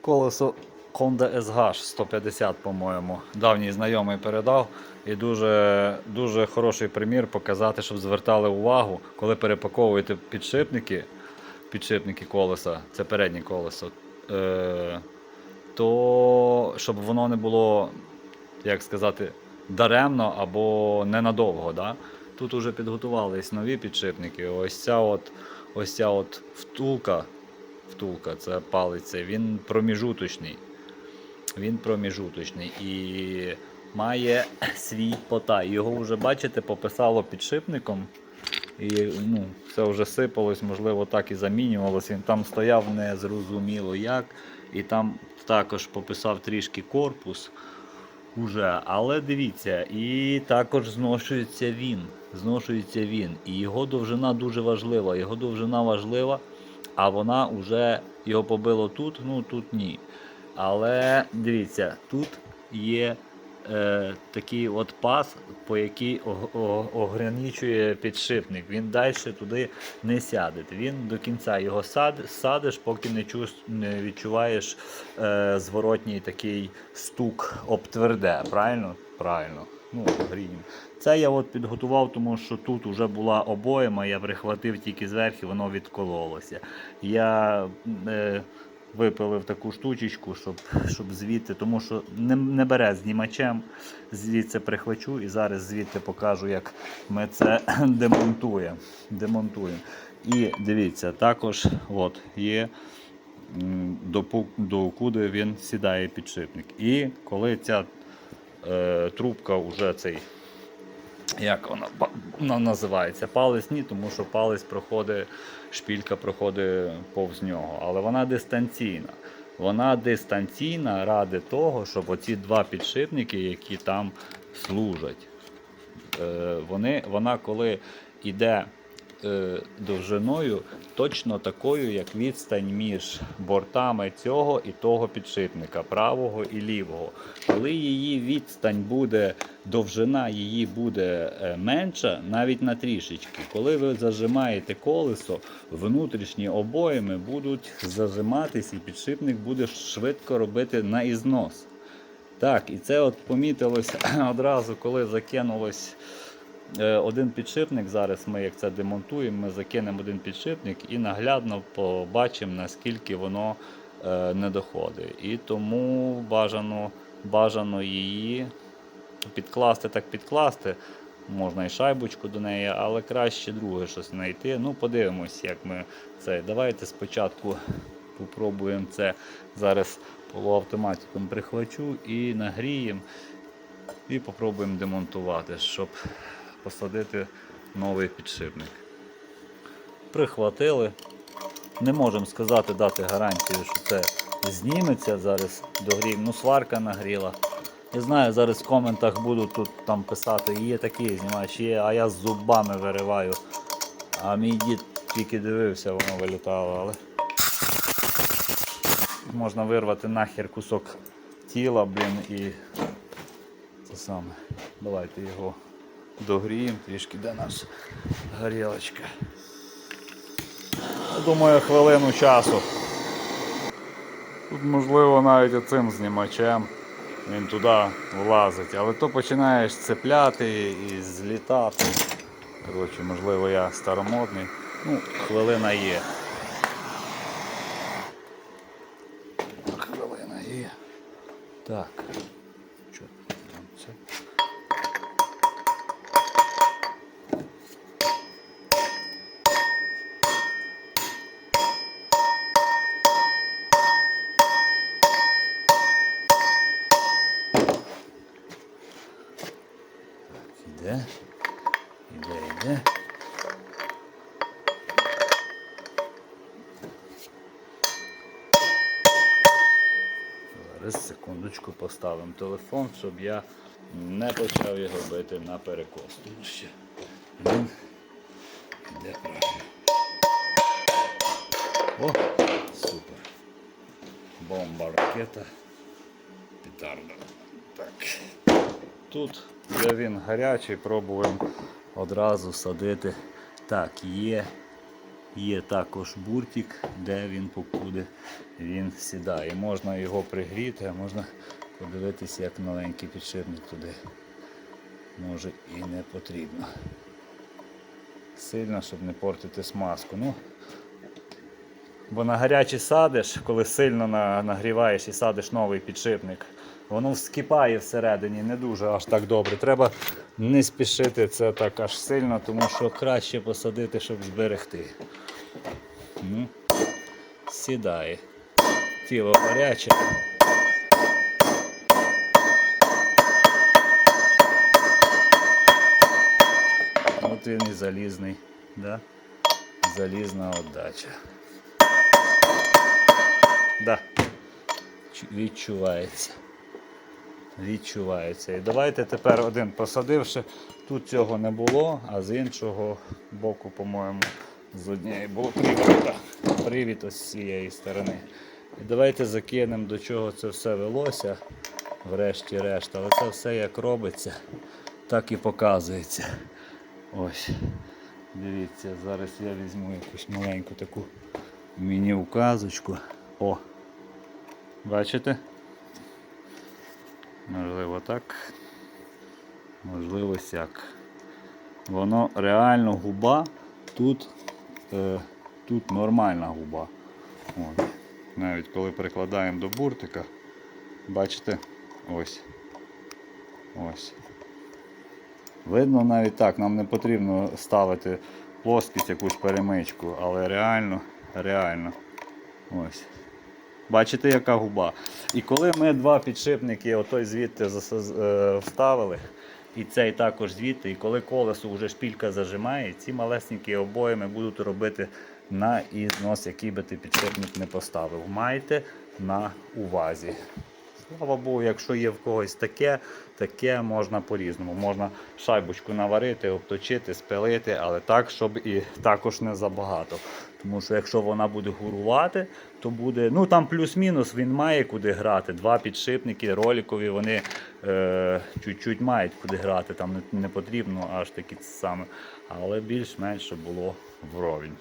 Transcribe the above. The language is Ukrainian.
Колесо Honda SH 150, по-моєму. Давній знайомий передав. І дуже, дуже хороший примір показати, щоб звертали увагу, коли перепаковуєте підшипники, підшипники колеса, це переднє колесо, е, то щоб воно не було, як сказати, даремно або ненадовго. Да? Тут вже підготувались нові підшипники. Ось ця от, ось ця от втулка, втулка, це палець, він проміжуточний. Він проміжуточний і має свій потай. Його вже, бачите, пописало підшипником. І ну, це вже сипалось, можливо, так і замінювалося. Він там стояв незрозуміло як. І там також пописав трішки корпус. Уже, але дивіться, і також зношується він. Зношується він. І його довжина дуже важлива. Його довжина важлива, а вона вже його побило тут, ну тут ні. Але дивіться, тут є е, такий от пас, по який ограничує підшипник. Він далі туди не сяде. Він до кінця його сад, садиш, поки не, чувс- не відчуваєш е, зворотній такий стук об тверде. Правильно? Правильно. Ну, гріємо. Це я от підготував, тому що тут вже була обойма, я прихватив тільки зверху, воно відкололося. Я е, випилив таку штучечку, щоб, щоб звідти, тому що не, не бере знімачем, звідси прихвачу і зараз звідти покажу, як ми це демонтуємо. демонтуємо. І дивіться, також от, є до, до куди він сідає підшипник. І коли ця е, трубка вже цей як вона, вона називається? Палець ні, тому що палець проходить, шпілька проходить повз нього. Але вона дистанційна. Вона дистанційна ради того, щоб оці два підшипники, які там служать, е, вони, вона коли йде довжиною, точно такою, як відстань між бортами цього і того підшипника, правого і лівого. Коли її відстань буде, довжина її буде е, менша, навіть на трішечки, коли ви зажимаєте колесо, внутрішні обоїми будуть зажиматись і підшипник буде швидко робити на ізнос. Так, і це от помітилось одразу, коли закинулось е, один підшипник. Зараз ми як це демонтуємо, ми закинемо один підшипник і наглядно побачимо, наскільки воно е, не доходить. І тому бажано, бажано її підкласти, так підкласти. Можна і шайбочку до неї, але краще друге щось знайти. Ну, подивимось, як ми це. Давайте спочатку попробуємо це зараз полуавтоматиком прихвачу і нагріємо. І попробуємо демонтувати, щоб посадити новий підшипник. Прихватили. Не можемо сказати, дати гарантію, що це зніметься зараз догріємо. Ну, сварка нагріла. Я знаю, зараз в коментах будуть тут там писати, є такі знімач, є, а я з зубами вириваю. А мій дід тільки дивився, воно вилітало, але можна вирвати нахер кусок тіла, блін, і це саме. Давайте його догріємо трішки, де наша горілочка. Думаю, хвилину часу. Тут можливо навіть оцим знімачем він туди влазить, але то починаєш цепляти і злітати. Коротше, можливо, я старомодний. Ну, хвилина є. Хвилина є. Так. Що там це? Іде. Іде, іде. Зараз секундочку поставимо телефон, щоб я не почав його бити на перекос. Тут ще він правильно. О, супер. Бомба ракета. Петарда. Так. Тут, де він гарячий, пробуємо одразу садити. Так, є. Є також буртик, де він покуди він сідає. Можна його пригріти, а можна подивитися, як новенький підшипник туди. Може і не потрібно. Сильно, щоб не портити смазку. Ну, Бо на гарячий садиш, коли сильно на- нагріваєш і садиш новий підшипник, воно вскипає всередині, не дуже аж так добре. Треба не спішити це так аж сильно, тому що краще посадити, щоб зберегти. Сідає. Тіло гаряче. От він і залізний, да? залізна отдача. Да. Відчувається. Відчувається. І давайте тепер один посадивши. Тут цього не було, а з іншого боку, по-моєму, з однієї було привід. Привід ось з цієї сторони. І давайте закинемо, до чого це все велося, врешті-решт. Але це все як робиться, так і показується. Ось. Дивіться, зараз я візьму якусь маленьку таку міні-указочку. О! Бачите? Можливо так. Можливо сяк. Воно реально губа. Тут, е, тут нормальна губа. От. Навіть коли прикладаємо до буртика, бачите? Ось. Ось. Видно навіть так, нам не потрібно ставити плоскість якусь перемичку, але реально, реально. Ось. Бачите, яка губа. І коли ми два підшипники, отой звідти е, вставили, і цей також звідти, і коли колесо вже шпілька зажимає, ці малесенькі обоями будуть робити на ізнос, який би ти підшипник не поставив. Майте на увазі. Слава Богу, якщо є в когось таке, таке можна по-різному. Можна шайбочку наварити, обточити, спилити, але так, щоб і також не забагато. Тому що якщо вона буде гурувати, то буде. Ну там плюс-мінус він має куди грати. Два підшипники роликові, вони е, чуть-чуть мають куди грати. Там не, не потрібно аж такі саме. Але більш-менш щоб було вровень.